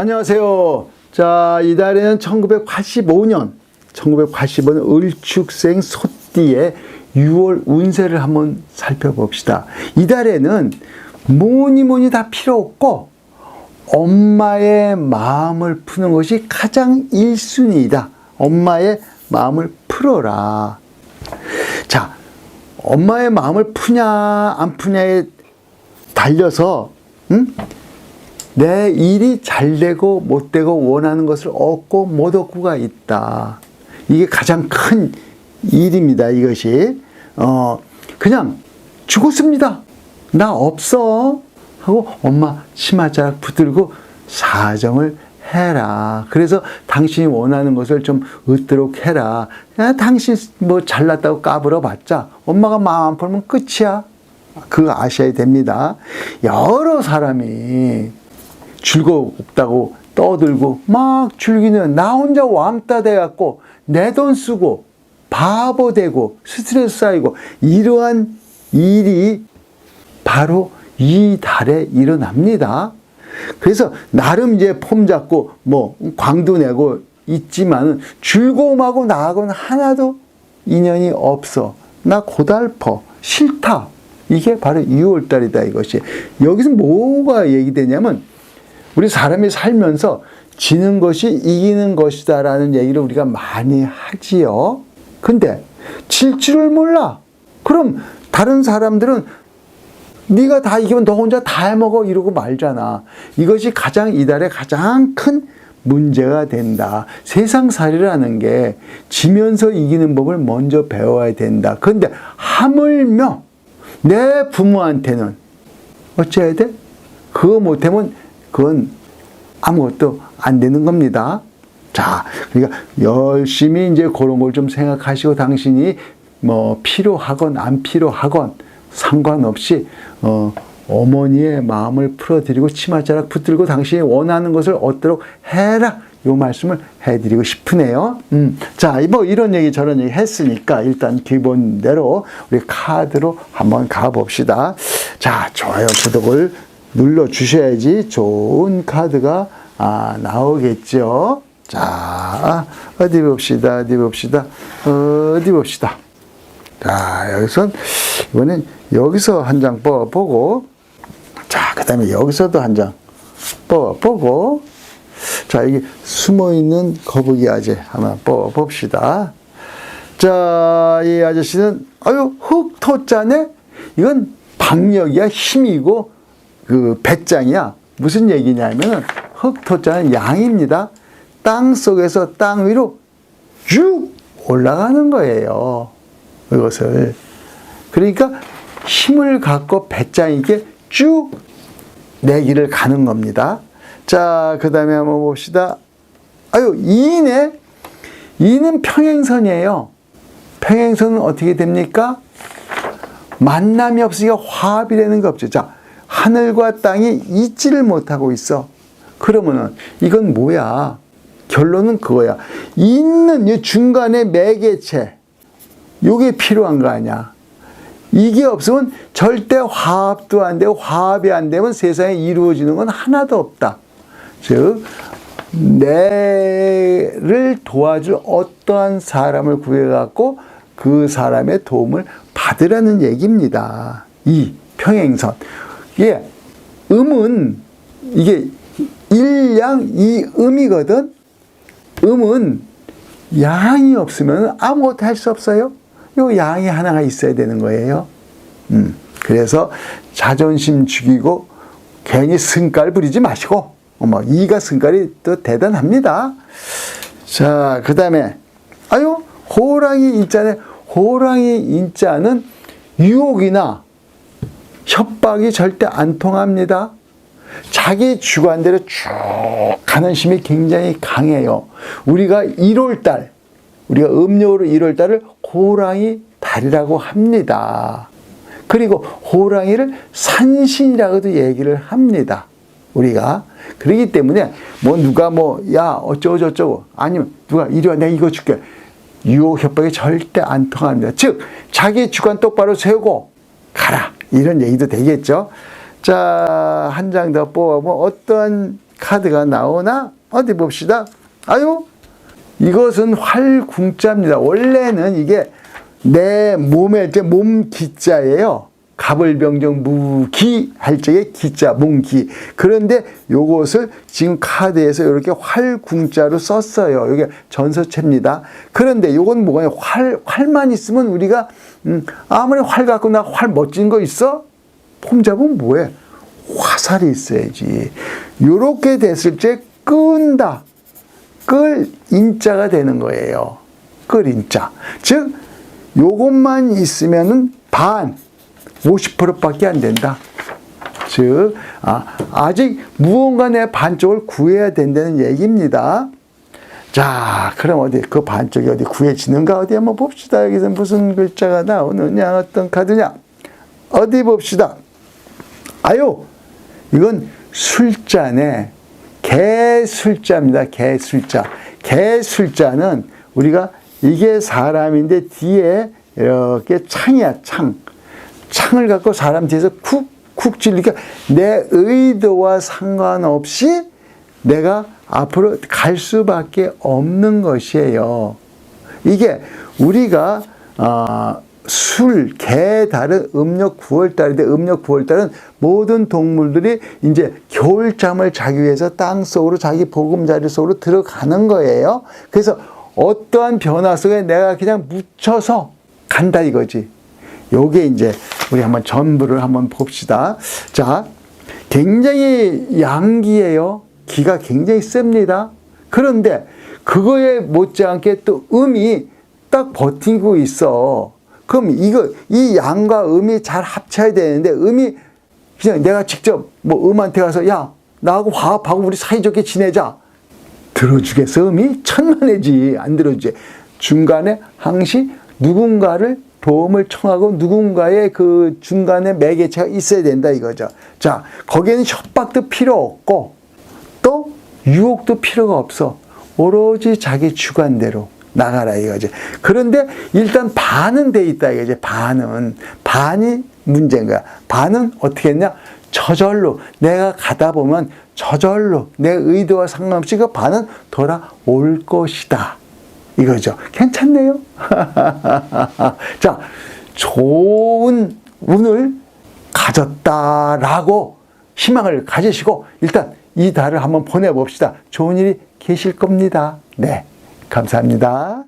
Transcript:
안녕하세요. 자, 이달에는 1985년, 1985년 을축생 소띠의 6월 운세를 한번 살펴봅시다. 이달에는 뭐니 뭐니 다 필요 없고, 엄마의 마음을 푸는 것이 가장 1순위이다. 엄마의 마음을 풀어라. 자, 엄마의 마음을 푸냐, 안 푸냐에 달려서, 응? 내 일이 잘 되고 못 되고 원하는 것을 얻고 못 얻고가 있다. 이게 가장 큰 일입니다. 이것이 어 그냥 죽었습니다. 나 없어 하고 엄마 치마자락 붙들고 사정을 해라. 그래서 당신이 원하는 것을 좀 얻도록 해라. 야, 당신 뭐 잘났다고 까불어 봤자 엄마가 마음 안 풀면 끝이야. 그거 아셔야 됩니다. 여러 사람이 즐겁다고 떠들고 막 즐기는 나 혼자 왕따 돼갖고 내 돈 쓰고 바보 되고 스트레스 쌓이고 이러한 일이 바로 이 달에 일어납니다. 그래서 나름 이제 폼 잡고 뭐 광도 내고 있지만은 즐거움하고 나하고는 하나도 인연이 없어. 나 고달퍼. 싫다. 이게 바로 2월 달이다 이것이. 여기서 뭐가 얘기되냐면 우리 사람이 살면서 지는 것이 이기는 것이다 라는 얘기를 우리가 많이 하지요. 근데 질 줄을 몰라. 그럼 다른 사람들은 네가 다 이기면 너 혼자 다 해먹어 이러고 말잖아. 이것이 가장 이달의 가장 큰 문제가 된다. 세상살이라는 게 지면서 이기는 법을 먼저 배워야 된다. 그런데 하물며 내 부모한테는 어찌해야 돼? 그거 못하면 그건 아무것도 안 되는 겁니다. 자, 그러니까 열심히 이제 그런 걸 좀 생각하시고 당신이 뭐 필요하건 안 필요하건 상관없이 어, 어머니의 마음을 풀어드리고 치마자락 붙들고 당신이 원하는 것을 얻도록 해라. 요 말씀을 해드리고 싶으네요. 음, 자, 뭐 이런 얘기 저런 얘기 했으니까 일단 기본대로 우리 카드로 한번 가봅시다. 자, 좋아요, 구독을 눌러 주셔야지 좋은 카드가 아, 나오겠죠. 자, 어디 봅시다, 어디 봅시다, 어디 봅시다. 자, 여기선, 이번엔 여기서 한 장 뽑아보고, 자, 그 다음에 여기서도 한 장 뽑아보고, 자, 여기 숨어 있는 거북이 아재 한번 뽑아봅시다. 자, 이 아저씨는, 아유, 흑토자네? 이건 박력이야, 힘이고, 그 배짱이야. 무슨 얘기냐면은, 흑토자는 양입니다. 땅 속에서 땅 위로 쭉 올라가는 거예요. 이것을. 그러니까 힘을 갖고 배짱이게 쭉 내기를 가는 겁니다. 자, 그 다음에 한번 봅시다. 아유, 2네? 2는 평행선이에요. 평행선은 어떻게 됩니까? 만남이 없으니까 화합이라는 게 없죠. 자, 하늘과 땅이 잊지를 못하고 있어. 그러면은 이건 뭐야? 결론은 그거야. 있는 이 중간에 매개체, 요게 필요한 거 아니야. 이게 없으면 절대 화합도 안 되고 화합이 안 되면 세상에 이루어지는 건 하나도 없다. 즉, 내를 도와줄 어떠한 사람을 구해갖고 그 사람의 도움을 받으라는 얘기입니다. 이 평행선. 이게 음은 이게 일양 이음이거든. 음은 양이 없으면 아무것도 할 수 없어요. 요 양이 하나가 있어야 되는 거예요. 음, 그래서 자존심 죽이고 괜히 승깔 부리지 마시고, 어머, 이가 승깔이 또 대단합니다. 자, 그 다음에, 아유, 호랑이 인자네. 호랑이 인자는 유혹이나 협박이 절대 안 통합니다. 자기 주관대로 쭉 가는 힘이 굉장히 강해요. 우리가 1월달, 우리가 음력으로 1월달을 호랑이 달이라고 합니다. 그리고 호랑이를 산신이라고도 얘기를 합니다. 우리가. 그러기 때문에 뭐 누가 뭐, 야, 어쩌고 저쩌고, 아니면 누가 이리 와, 내가 이거 줄게. 유혹 협박이 절대 안 통합니다. 즉, 자기 주관 똑바로 세우고 가라. 이런 얘기도 되겠죠. 자, 한 장 더 뽑아보면 어떠한 카드가 나오나? 어디 봅시다. 아유, 이것은 활궁자입니다. 원래는 이게 내 몸에 이제 몸 기자예요. 가벌병정 무기 할 적에 기자 몸기. 그런데 요것을 지금 카드에서 이렇게 활궁자로 썼어요. 이게 전서체입니다. 그런데 요건 뭐예요? 활 활만 있으면 우리가 음, 아무리 활 갖고 나 활 멋진 거 있어? 폼 잡으면 뭐해? 화살이 있어야지. 요렇게 됐을 때 끈다. 끌 인자가 되는 거예요. 끌 인자. 즉 요것만 있으면은 반 50%밖에 안 된다. 즉 아, 아직 무언가 내 반쪽을 구해야 된다는 얘기입니다. 자, 그럼 어디 그 반쪽이 어디 구해지는가 어디 한번 봅시다. 여기서 무슨 글자가 나오느냐 어떤 카드냐 어디 봅시다. 아유, 이건 술자네. 개술자입니다. 개술자. 개술자는 우리가 이게 사람인데 뒤에 이렇게 창이야, 창. 창을 갖고 사람 뒤에서 쿡, 쿡 찔리니까 내 의도와 상관없이 내가 앞으로 갈 수밖에 없는 것이에요. 이게 우리가 아, 술, 개, 달은 음력 9월달인데 음력 9월달은 모든 동물들이 이제 겨울잠을 자기 위해서 땅 속으로 자기 보금자리 속으로 들어가는 거예요. 그래서 어떠한 변화 속에 내가 그냥 묻혀서 간다 이거지. 요게 이제 우리 한번 전부를 한번 봅시다. 자, 굉장히 양기예요. 기가 굉장히 셉니다. 그런데 그거에 못지않게 또 음이 딱 버티고 있어. 그럼 이거 이 양과 음이 잘 합쳐야 되는데 음이 그냥 내가 직접 뭐 음한테 가서 야 나하고 화합하고 우리 사이좋게 지내자 들어주겠어 음이 천만에지 안 들어주지 중간에 항시 누군가를 도움을 청하고 누군가의 그 중간에 매개체가 있어야 된다 이거죠. 자 거기에는 협박도 필요 없고 또 유혹도 필요가 없어. 오로지 자기 주관대로 나가라 이거지. 그런데 일단 반은 돼 있다 이거지. 반은 반이 문제인 거야. 반은 어떻게 했냐? 저절로 내가 가다 보면 저절로 내 의도와 상관없이 그 반은 돌아올 것이다. 이거죠. 괜찮네요. 자, 좋은 운을 가졌다라고 희망을 가지시고 일단 이 달을 한번 보내봅시다. 좋은 일이 계실 겁니다. 네. 감사합니다.